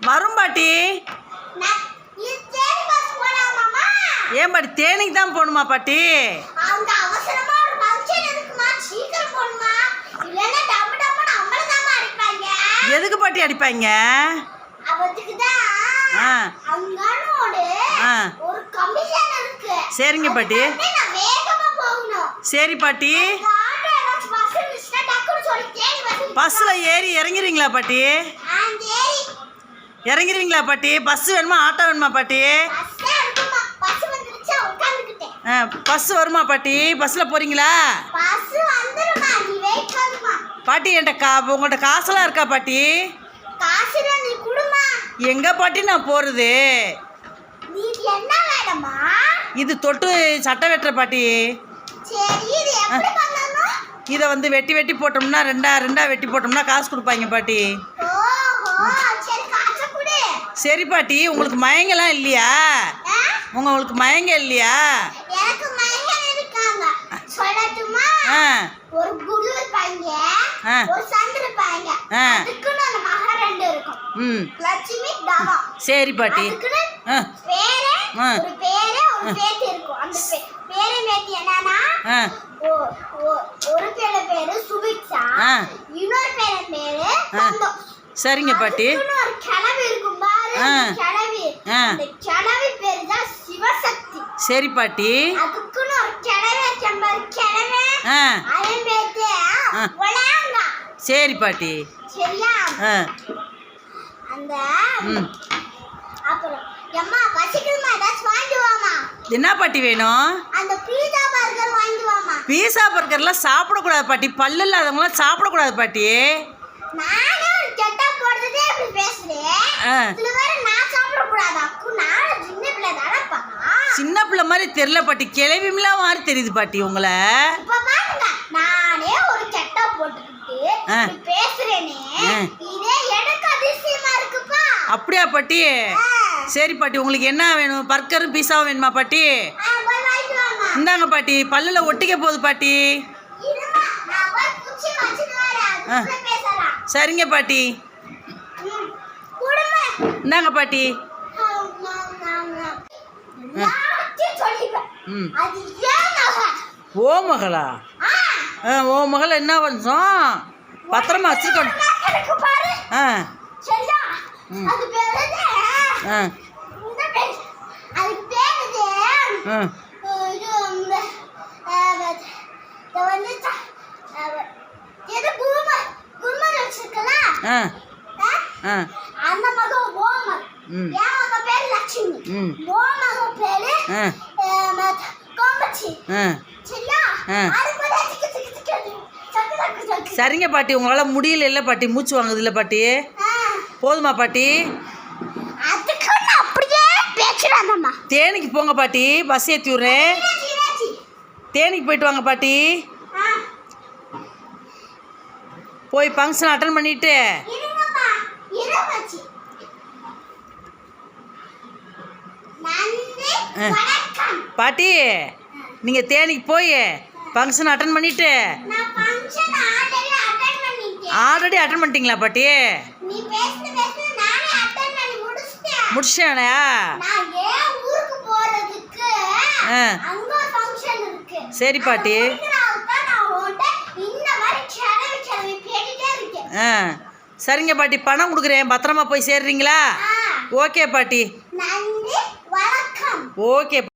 வரும் பாட்டி? ஏன் பாட்டி தேனிக்கு தான் போகணுமா பாட்டி. எதுக்கு பாட்டி அடிப்பாங்க ஆ. சரிங்க பாட்டி. சரி பாட்டி. பஸ்ஸில் ஏறி இறங்கிறீங்களா பாட்டி? இறங்கிறீங்களா பாட்டி? பஸ் வேணுமா ஆட்டோ வேணுமா பாட்டி? பஸ் வருமா பாட்டி? பஸ்ஸில் போகிறீங்களா பாட்டி என்கிட்ட கா உங்கள்கிட்ட காசெல்லாம் இருக்கா பாட்டி? எங்கே பாட்டி நான் போகிறது இது தொட்டு சட்டை வெட்டுற பாட்டி. இது வந்து வெட்டி வெட்டி போட்டோம்னா ரெண்டா ரெண்டா வெட்டி போட்டோம்னா காசு கொடுப்பாங்க பாட்டி. சரி பாட்டி உங்களுக்கு மயங்கலாம் இல்லையா? உங்களுக்கு மயங்க இல்லையா? சரி பாட்டி. ஒரு ஒரு பேத்தி இருக்கும். அந்த பே- பேரு பேத்தி என்னன்னா ஒரு பேரு பேரு சுபிக்ஷா ஆ. இன்னொரு பேரு பேரு சரிங்க பாட்டி. ஒரு கிழவி இருக்கும் பாரு. அந்த. அந்த கிழவி பேரு தான் சிவசக்தி. சரி பாட்டி. அதுக்குன்னு ஒரு பாரு ஆ. ஒலாங்க சரி பாட்டி. சரியா? அந்த அப்புறம் எம்மா பசிக்குதுமா ஏதாச்சும் என்ன பாட்டி வேணும்? பீஸா பர்கர்லாம் சாப்பிடக்கூடாது பாட்டி. பல்லு இல்லாதவங்களாம் சாப்பிடக்கூடாது பாட்டி. சின்ன பிள்ளை மாதிரி தெரியல பாட்டி. கிளவிம்லாம் மாதிரி தெரியுது பாட்டி உங்களை. நானே ஒரு போட்டுக்கிட்டு பேசுறேனே. அப்படியா பாட்டி. சரி பாட்டி உங்களுக்கு என்ன வேணும்? பர்கரும் பீஸாவும் வேணுமா பாட்டி? இந்தாங்க பாட்டி பல்லில் ஒட்டிக்க போகுது பாட்டி. சரிங்க பாட்டி. இந்தாங்க பாட்டி? ஓ மகளா? ஓ மகள் என்ன வந்தோம் பத்திரமா வச்சுக்கணும். ஆ? ம். ஆ. ஆ. அந்த மகன் ஓமன். என் மகன் பேரு லட்சுமி. ஓ பேரு கோமச்சி. சரிங்க பாட்டி உங்களால் முடியல இல்லை பாட்டி. மூச்சு வாங்குது இல்லை பாட்டி. போதுமா பாட்டி அதுக்கு நான் அப்படியே பேசுறாங்கம்மா தேனிக்கு போங்க பாட்டி பஸ் ஏற்றி விட்றேன். தேனிக்கு போயிட்டு வாங்க பாட்டி. போய் ஃபங்க்ஷன் அட்டன் பண்ணிட்டு. பாட்டி நீங்கள் தேனிக்கு போய் ஃபங்க்ஷன் அட்டன் பண்ணிட்டு. ஆல்ரெடி அட்டன் பண்ணிட்டீங்களா பாட்டி? நீ கிளவி கேட்டுட்டே இருக்கேன். ஆ. சரிங்க பாட்டி. பணம் கொடுக்குறேன். பத்திரமா போய் சேர்றீங்களா? ஆ, ஓகே பாட்டி. ஓகே